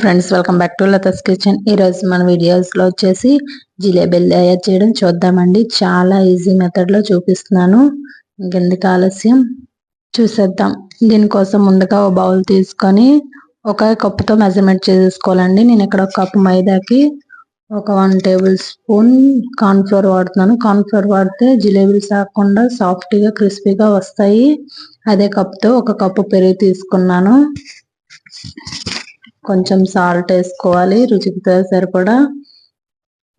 Friends welcome back to Latha's kitchen ఈరోజు మన వీడియోస్లో వచ్చేసి జిలేబీలు తయారు చేయడం చూద్దామండి. చాలా ఈజీ మెథడ్లో చూపిస్తున్నాను. ఇంకెందుకు ఆలస్యం? చూసేద్దాం. దీనికోసం ముందుగా ఒక బౌల్ తీసుకొని ఒక కప్పుతో మెజర్మెంట్ చేసుకోవాలండి. నేను ఇక్కడ ఒక కప్పు మైదాకి ఒక వన్ టేబుల్ స్పూన్ కార్న్ఫ్లోర్ వాడుతున్నాను. కార్న్ఫ్లోర్ వాడితే జిలేబీలు సాగకుండా సాఫ్ట్గా క్రిస్పీగా వస్తాయి. అదే కప్తో ఒక కప్పు పెరుగు తీసుకున్నాను. కొంచెం సాల్ట్ వేసుకోవాలి రుచికి సరిపడా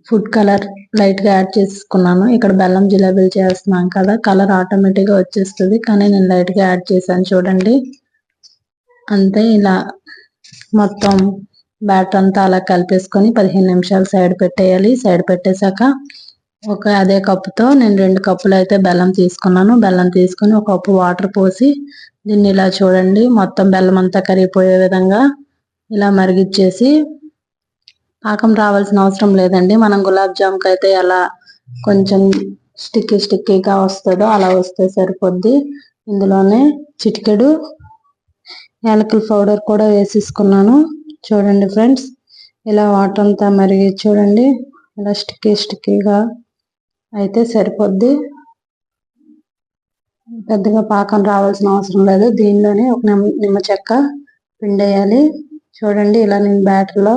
ఫుడ్ కలర్ లైట్గా యాడ్ చేసుకున్నాను. ఇక్కడ బెల్లం జిలేబీలు చేస్తున్నాం కదా కలర్ ఆటోమేటిక్గా వచ్చేస్తుంది కానీ నేను లైట్గా యాడ్ చేశాను చూడండి. అంతే ఇలా మొత్తం బ్యాటర్ అంతా అలా కలిపేసుకొని పదిహేను నిమిషాలు సైడ్ పెట్టేయాలి. సైడ్ పెట్టేశాక ఒక అదే కప్పుతో నేను రెండు కప్పులు అయితే బెల్లం తీసుకున్నాను. బెల్లం తీసుకొని ఒక కప్పు వాటర్ పోసి దీన్ని ఇలా చూడండి మొత్తం బెల్లం అంతా కరిగిపోయే విధంగా ఇలా మరిగిచ్చేసి పాకం రావాల్సిన అవసరం లేదండి. మనం గులాబ్ జామ్కి అయితే ఎలా కొంచెం స్టిక్కీ స్టిక్కీగా వస్తుందో అలా వస్తే సరిపోద్ది. ఇందులోనే చిటికెడు యాలకుల పౌడర్ కూడా వేసేసుకున్నాను. చూడండి ఫ్రెండ్స్ ఇలా వాటర్ అంతా మరిగి చూడండి ఇలా స్టిక్కీ స్టిక్కీగా అయితే సరిపోద్ది. పెద్దగా పాకం రావాల్సిన అవసరం లేదు. దీనిలోనే ఒక నిమ్మ చెక్క పిండేయాలి. చూడండి ఇలా నేను బ్యాటర్లో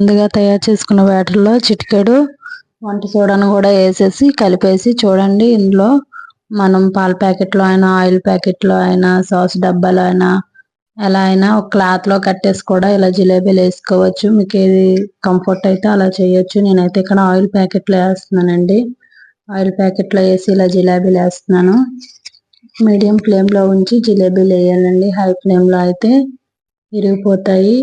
ముందుగా తయారు చేసుకున్న బ్యాటర్లో చిటికెడు వంట సోడాను కూడా వేసేసి కలిపేసి చూడండి ఇందులో మనం పాల ప్యాకెట్లో అయినా ఆయిల్ ప్యాకెట్లో అయినా సాస్ డబ్బాలో అయినా ఎలా అయినా ఒక క్లాత్లో కట్టేసి కూడా ఇలా జిలేబీలు వేసుకోవచ్చు. మీకు ఏది కంఫర్ట్ అయితే అలా చేయొచ్చు. నేనైతే ఇక్కడ ఆయిల్ ప్యాకెట్లో వేస్తున్నానండి. ఆయిల్ ప్యాకెట్లో వేసి ఇలా జిలేబీలు వేస్తున్నాను. మీడియం ఫ్లేమ్లో ఉంచి జిలేబీలు వేయాలండి. హై ఫ్లేమ్లో అయితే విరిగిపోతాయి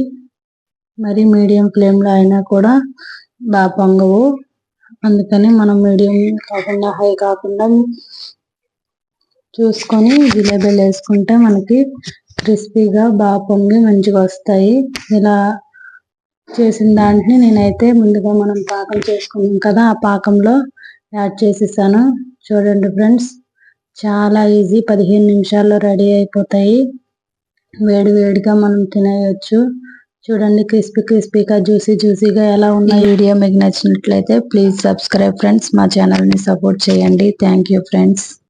మరి మీడియం ఫ్లేమ్లో అయినా కూడా బాగా పొంగవు. అందుకని మనం మీడియం కాకుండా హై కాకుండా చూసుకొని జిలేబీలు వేసుకుంటే మనకి క్రిస్పీగా బాగా పొంగి మంచిగా వస్తాయి. ఇలా చేసిన దాంట్ని నేనైతే ముందుగా మనం పాకం చేసుకున్నాం కదా ఆ పాకంలో యాడ్ చేసేసాను. చూడండి ఫ్రెండ్స్ చాలా ఈజీ పదిహేను నిమిషాల్లో రెడీ అయిపోతాయి. వేడి వేడిగా మనం తినేయచ్చు. చూడండి క్రిస్పీ క్రిస్పీగా జ్యూసీ జ్యూసీగా ఎలా ఉన్నాయి వీడియో మీకు నచ్చినట్లయితే ప్లీజ్ సబ్స్క్రైబ్ ఫ్రెండ్స్. మా ఛానల్ని సపోర్ట్ చేయండి. Thank friends.